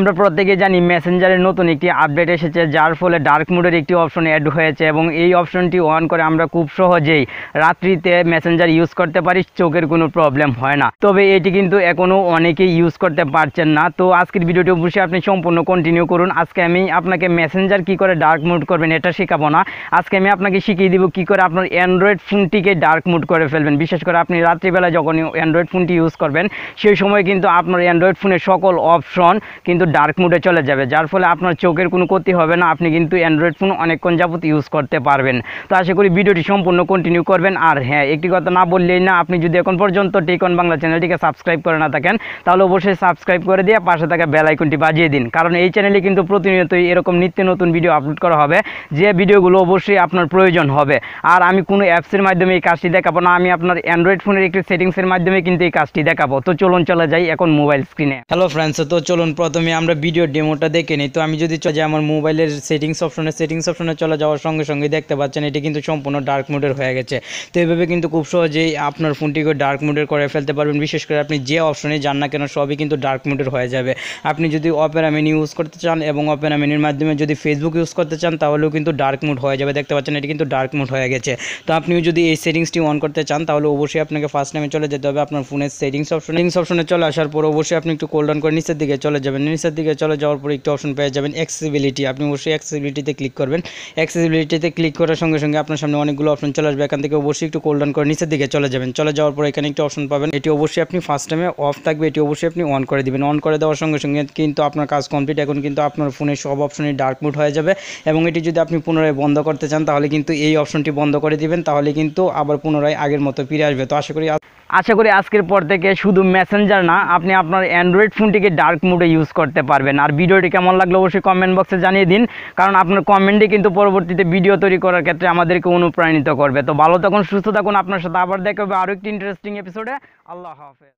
আমরা প্রত্যেকে জানি মেসেঞ্জারের নতুন একটি আপডেট এসেছে, যার ফলে ডার্ক মোডের একটি অপশন অ্যাড হয়েছে এবং এই অপশনটি অন করে আমরা খুব সহজেই রাত্রিতে মেসেঞ্জার ইউজ করতে পারি, চোখের কোনো প্রবলেম হয় না। তবে এটি কিন্তু এখনও অনেকেই ইউজ করতে পারছেন না। তো আজকের ভিডিওটি অবশ্যই আপনি সম্পূর্ণ কন্টিনিউ করুন। আজকে আমি আপনাকে মেসেঞ্জার কি করে ডার্ক মোড করবেন এটা শেখাবো না। আজকে আমি আপনাকে শিখিয়ে দিব কি করে আপনার অ্যান্ড্রয়েড ফোনটিকে ডার্ক মোড করে ফেলবেন। বিশেষ করে আপনি রাত্রিবেলা যখন অ্যান্ড্রয়েড ফোনটি ইউজ করবেন, সেই সময় কিন্তু আপনার অ্যান্ড্রয়েড ফোনের সকল অপশন কিন্তু ডার্ক মোডে চলে যাবে, যার ফলে আপনার চোখের কোনো ক্ষতি হবে না, আপনি কিন্তু অ্যান্ড্রয়েড ফোন অনেকক্ষণ যাবত ইউজ করতে পারবেন। তো আশা করি ভিডিওটি সম্পূর্ণ কন্টিনিউ করবেন। আর হ্যাঁ একটি কথা না বললেই না, আপনি যদি এখন পর্যন্ত টেকন বাংলা চ্যানেলটিকে সাবস্ক্রাইব করে না থাকেন, তাহলে অবশ্যই সাবস্ক্রাইব করে দিয়ে পাশে থাকা বেল আইকনটি বাজিয়ে দিন। কারণ এই চ্যানেলে কিন্তু প্রতিনিয়তই এরকম নিত্য নতুন ভিডিও আপলোড করা হবে, যে ভিডিওগুলো অবশ্যই আপনার প্রয়োজন হবে। আর আমি কোনো অ্যাপসের মাধ্যমে এই কাজটি দেখাবো না, আমি আপনার অ্যান্ড্রয়েড ফোনের একটি সেটিংসের মাধ্যমে কিন্তু এই কাজটি দেখাবো। তো চলুন চলে যাই এখন মোবাইল স্ক্রিনে হ্যালো ফ্রেন্ডস তো চলুন প্রথমে আমরা ভিডিও ডেমোটা দেখে নিই। তো আমি যদি চলে আমার মোবাইলের সেটিংস অপশনে সেটিংস অপশনে চলে যাওয়ার সঙ্গে সঙ্গে দেখতে পাচ্ছেন, এটি কিন্তু সম্পূর্ণ ডার্ক মোডের হয়ে গেছে। তো এইভাবে কিন্তু খুব সহজেই আপনার ফোনটিকে ডার্ক মোডের করে ফেলতে পারবেন। বিশেষ করে আপনি যে অপশনে যান না কেন, সবই কিন্তু ডার্ক মোডের হয়ে যাবে। আপনি যদি অপেরা মেনু ইউজ করতে চান এবং অপেরা মেনুর মাধ্যমে যদি ফেসবুক ইউজ করতে চান, তাহলেও কিন্তু ডার্ক মোড হয়ে যাবে। দেখতে পাচ্ছেন, এটি কিন্তু ডার্ক মোড হয়ে গেছে। তো আপনিও যদি এই সেটিংসটি অন করতে চান, তাহলে অবশ্যই আপনাকে ফার্স্ট টাইমে চলে যেতে হবে। আপনার ফোনের সেটিংস অপশন সেটিংস অপশনে চলে আসার পর অবশ্যই আপনি একটু কোল্ড ডাউন করে নিচের দিকে চলে যাবেন। নিচের দিকে চলে যাওয়ার পর একটু অপশন পেয়ে যাবেন অ্যাক্সেসিবিলিটি আপনি অবশ্যই অ্যাক্সেসিবিলিটিতে ক্লিক করবেন। অ্যাক্সেসিবিলিটিতে ক্লিক করার সঙ্গে সঙ্গে আপনার সামনে অনেকগুলো অপশন চলে আসবে। এখান থেকে অবশ্যই একটু কোল্ড ডাউন করে নিচের দিকে চলে যাবেন। চলে যাওয়ার পর এখানে একটি অপশন পাবেন। এটি অবশ্যই আপনি ফার্স্ট টাইমে অফ থাকবে। এটি অবশ্যই আপনি অন করে দিবেন। অন করে দেওয়ার সঙ্গে সঙ্গে কিন্তু আপনার কাজ কমপ্লিট এখন কিন্তু আপনার ফোনের সব অপশনই ডার্ক মোড হয়ে যাবে এবং এটি যদি আপনি পুনরায় বন্ধ করতে চান, তাহলে কিন্তু এই অপশনটি বন্ধ করে দিবেন। তাহলে কিন্তু আবার পুনরায় আগের মতো ফিরে আসবে। তো আশা করি আশা করি আজকের পর থেকে শুধু মেসেঞ্জার না, আপনি আপনার অ্যান্ড্রয়েড ফোনটিকে ডার্ক মোডে ইউজ করতে পারবেন। আর ভিডিওটি কেমন লাগল অবশ্যই কমেন্ট বক্সে জানিয়ে দিন, কারণ আপনার কমেন্টই কিন্তু পরবর্তীতে ভিডিও তৈরি করার ক্ষেত্রে আমাদেরকে অনুপ্রাণিত করবে। তো ভালো থাকুন, সুস্থ থাকুন, আপনার সাথে আবার দেখা হবে আরও একটি ইন্টারেস্টিং এপিসোডে আল্লাহ হাফেজ।